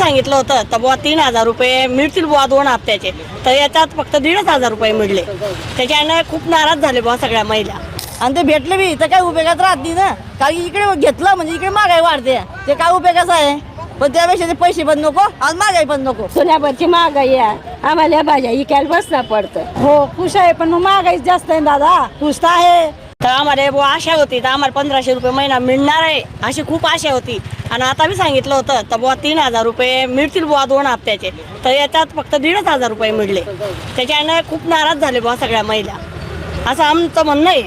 सांगितलं होतं तर बुवा तीन हजार रुपये मिळतील बुवा दोन हप्त्याचे. तर याच्यात फक्त दीडच हजार रुपये मिळले. त्याच्यानं खूप नाराज झाले बुवा सगळ्या महिला. आणि ते भेटले बी तर काही उपयोगात राहत नाही ना. कारण की इकडे घेतलं म्हणजे इकडे महागाई वाढते. ते काय उपयोगाचं आहे. पण त्यापेक्षा ते पैसे पण नको आणि महागाई पण नको. सोन्यावरची महागाई आहे. आम्हाला भाज्या इकायला बसणं पडतं. हो खुश आहे पण मग महागाई जास्त आहे दादा. खुश तर आहे. आम्हाला बुवा आशा होती तर आम्हाला पंधराशे रुपये महिना मिळणार आहे अशी खूप आशा होती. आणि आता मी सांगितलं होतं तर बुवा तीन हजार रुपये मिळतील बुवा दोन हप्त्याचे. तर याच्यात फक्त दीडच हजार रुपये मिळले. त्याच्यानं खूप नाराज झाले बुवा सगळ्या महिला. असं आमचं म्हणणं आहे.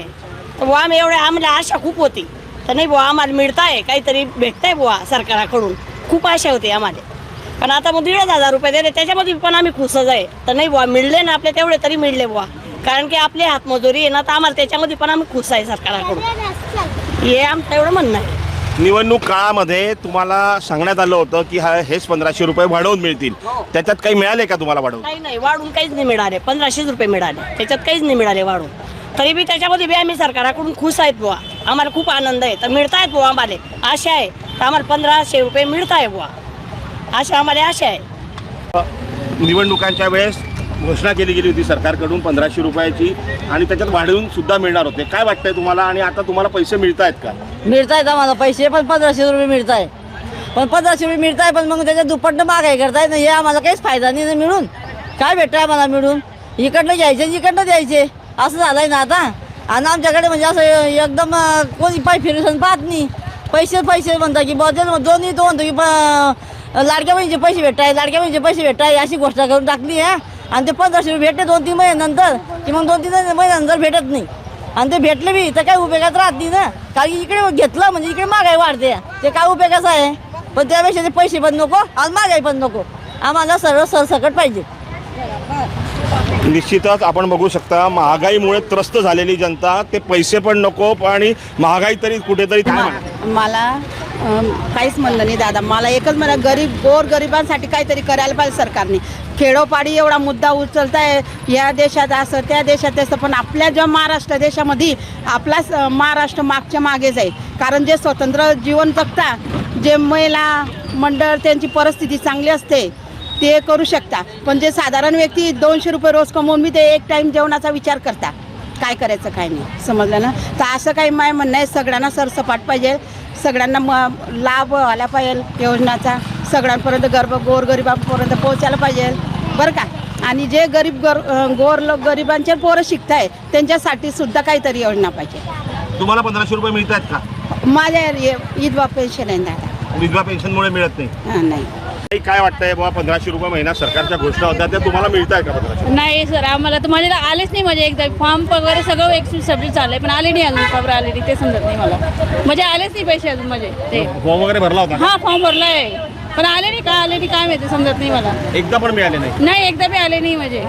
तर बुवा आम्ही एवढ्या आम्हाला आशा खूप होती. तर नाही बुवा आम्हाला मिळताय काहीतरी भेटतंय बुवा सरकाराकडून. खूप आशा होती आम्हाला. पण आता मग दीडच हजार रुपये दिले त्याच्यामध्ये पण आम्ही खुशच आहे. तर नाही बुवा मिळले ना आपले तेवढे तरी मिळले बुवा. कारण की आपली हातमजुरी आहे ना तर आम्हाला त्याच्यामध्ये पण आम्ही खुश आहे सरकाराकडून. हे आमचं एवढं म्हणणं आहे. निवडणूक काळामध्ये तुम्हाला सांगण्यात आलं होतं की हा हेच पंधराशे रुपये वाढवून मिळतील. त्याच्यात काही मिळाले का तुम्हाला वाढवून? नाही नाही वाढून काहीच नाही मिळाले. पंधराशेच रुपये मिळाले. त्याच्यात काहीच नाही मिळाले वाढून. तरी बी त्याच्यामध्ये बी आम्ही सरकाराकडून खुश आहेत बुवा. आम्हाला खूप आनंद आहे. तर मिळतायत बुवा आम्हाला. आशा आहे. तर आम्हाला पंधराशे रुपये मिळत आहे बुवा. अशा आम्हाला आशा आहे. निवडणुकांच्या वेळेस घोषणा केली गेली होती सरकारकडून पंधराशे रुपयाची आणि त्याच्यात वाढवून सुद्धा मिळणार होते. काय वाटतंय तुम्हाला आणि आता तुम्हाला पैसे मिळत आहेत का? मिळत आहेत आम्हाला पैसे पण पंधराशे रुपये मिळत आहे पण पंधराशे रुपये मिळत आहे पण मग त्याच्या दुप्पटनं आहे करताय ना हे आम्हाला काहीच फायदा नाही ना मिळून. काय भेटतं आम्हाला मिळून? इकडनं घ्यायचे इकडनं द्यायचे. असं झालं आहे ना आता. आणि आमच्याकडे म्हणजे असं एकदम कोणी पाय फिरून पाहत नाही. पैसे पैसे म्हणता की बदल दोन्ही तो म्हणतो की लाडक्या बहिणीचे पैसे भेटताय लाडक्या बहिणीचे पैसे भेटताय अशी गोष्ट करून टाकली आहे आणि ते पंधराशे रुपये भेटते दोन तीन महिन्यानंतर की मग दोन तीन महिन्यानंतर भेटत नाही. आणि ते भेटले बी तर काही उपयोगात राहत नाही ना? कारण की इकडे घेतलं म्हणजे इकडे महागाई वाढते. ते काय उपयोगाचं आहे? पण त्यापेक्षा ते पैसे पण नको आणि महागाई पण नको. आम्हाला सर्व सरसकट पाहिजे. निश्चितच आपण बघू शकता महागाईमुळे त्रस्त झालेली जनता ते पैसे पण नको आणि महागाई तरी कुठेतरी काय? मला काहीच म्हणलं नाही दादा. मला एकच म्हणा गरीब गोर गरिबांसाठी काहीतरी करायला पाहिजे सरकारने. खेडोपाडी एवढा मुद्दा उचलताय. या देशात असं त्या देशात असं पण आपल्या ज्या महाराष्ट्र देशामध्ये आपलाच महाराष्ट्र मागच्या मागे जाईल. कारण जे स्वतंत्र जीवन जगता जे महिला मंडळ त्यांची परिस्थिती चांगली असते ते करू शकता. पण जे साधारण व्यक्ती दोनशे रुपये रोज कमवून मी ते एक टाईम जेवणाचा विचार करता. काय करायचं काय नाही. समजलं ना? तर असं काही माय म्हणणं आहे. सगळ्यांना सरसपाट पाहिजे. सगळ्यांना म लाभ व्हायला पाहिजे योजनाचा. सगळ्यांपर्यंत गर्भ गोरगरिबांपर्यंत पोहोचायला पाहिजे. बरं का? आणि जे गरीब गर गोर लोक गरिबांचे पोरं शिकताय त्यांच्यासाठी सुद्धा काहीतरी योजना पाहिजे. तुम्हाला पंधराशे रुपये मिळत आहेत का? माझ्या ये- विधवा पेन्शन आहे दादा विधवा पेन्शनमुळे मिळत नाही. हां नाही. काय वाटतंय बाबा पंधराशे रुपये महिना सरकारच्या घोषणा होत्या त्या तुम्हाला मिळत आहे का पंधराशे? नाही सर आम्हाला तर माझ्या आलेच नाही म्हणजे एकदा फॉर्म वगैरे सगळं एक सब्जेक्ट चाललंय पण आले नाही अजून खबर आले नाही ते समजत नाही मला. म्हणजे आलेच नाही पैसे अजून माझे ते. फॉर्म वगैरे भरला होता हा फॉर्म भरलाय. पण आले नाही का आले नाही काय माहिती समजत नाही मला. एकदा पण मिळाले नाही. नाही एकदा बी आले नाही म्हणजे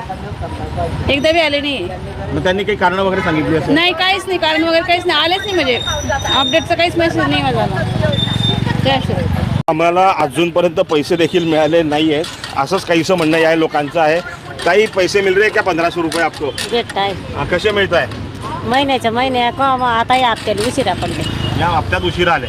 एकदा बी आले नाही. मग त्यांनी काही कारण वगैरे सांगितली असेल? नाही काहीच नाही कारण वगैरे काहीच नाही आलेच नाही म्हणजे अपडेटचा काहीच मेसेज नाही माझा ते आम्हाला अजूनपर्यंत पैसे देखील मिळाले नाही आहेत असंच काहीसं म्हणणं या लोकांचं आहे. काही पैसे मिल रहे क्या पंधराशे रुपये आपको. भेटत आहे हा, कसे मिळत आहे महिन्याच्या महिन्या का आता या हप्त्याला उशिरा पडले या हप्त्यात उशीर आले.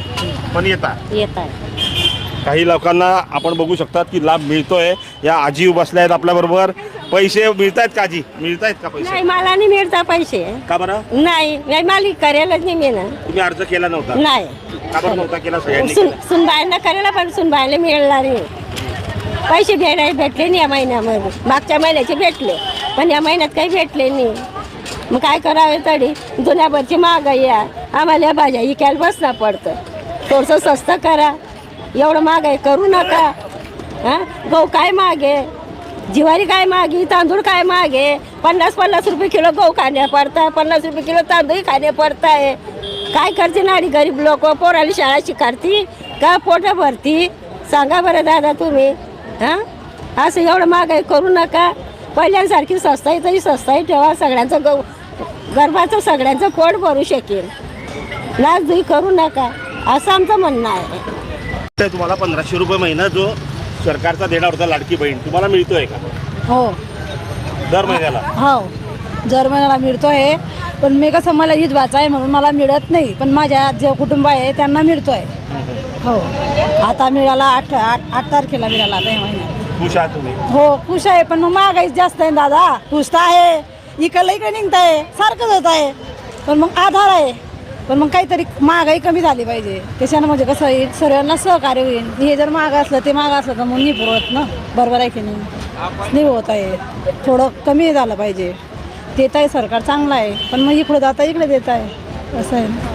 पण येता. येत आहे काही लोकांना आपण बघू शकतात की लाभ मिळतोय. या आजी बसल्या आहेत आपल्याबरोबर. पैसे मिळत आहेत का आजी? मिळत आहेत का पैसे? नाही मला नाही मिळता पैसे. का बरं? नाही नाही मला करायलाच नाही मिळणार तुम्ही अर्ज केला नव्हता? नाही. का बरं नव्हता केला सगळ्यांनी? सुन? सुनबाईंना करायला पण सुनबाईला मिळणार नाही. पैसे भेटाय भेटले नाही या महिन्यामध्ये. मागच्या महिन्याचे भेटले पण या महिन्यात काही भेटले नाही. मग काय करावे तरी? जुन्याभरची महागाई आहे आम्हाला या भाज्या इकायला बसणं पडतं. थोडंसं स्वस्त करा. एवढं महागाई करू नका. हां? गहू काय मागे? जिवारी काय मागे तांदूळ काय मागे? पन्नास पन्नास रुपये किलो गहू खाणे पडताय पन्नास रुपये किलो तांदूळ खाणे पडताय. काय करते नाडी गरीब लोक? पोराली शाळा शिकारती का पोटं भरती? सांगा बरं दादा तुम्ही. हां? असं एवढं महागाई करू नका. पहिल्यांसारखी स्वस्ताई तरी स्वस्ताई ठेवा सगळ्यांचं गहू गरबाचं सगळ्यांचं पोट भरू शकेल. लाच दुई करू नका. असं आमचं म्हणणं आहे. तुम्हाला पंधराशे रुपये महिना जो सरकारचा देणार होता लाडकी बहीण. तुम्हाला मिळतोय का? हो. दर महिन्याला? हो. जर महिन्याला मिळतो आहे पण मी कसं मला ईद वाचा आहे म्हणून मला मिळत नाही. पण माझ्या जे कुटुंब आहे त्यांना मिळतो आहे हो. आता मिळाला आठ आठ आठ तारखेला मिळाला आता या महिन्यात. खुश आहात तुम्ही? हो खुश आहे. पण मग महागाई जास्त आहे ना दादा. खुश तर आहे. इकडलं इकडे निघताय. सारखंच होत आहे. पण मग आधार आहे. पण मग काहीतरी महागाई कमी झाली पाहिजे. त्याच्यानं म्हणजे कसं येईल सर्वांना सहकार्य होईल. हे जर महाग असलं ते महाग असलं तर मग नाही पुरवत ना? बरोबर आहे की नाही? नाही होत आहे. थोडं कमी झालं पाहिजे. देत आहे सरकार चांगलं आहे. पण मग इकडं जाता इकडे देत आहे. असं आहे ना?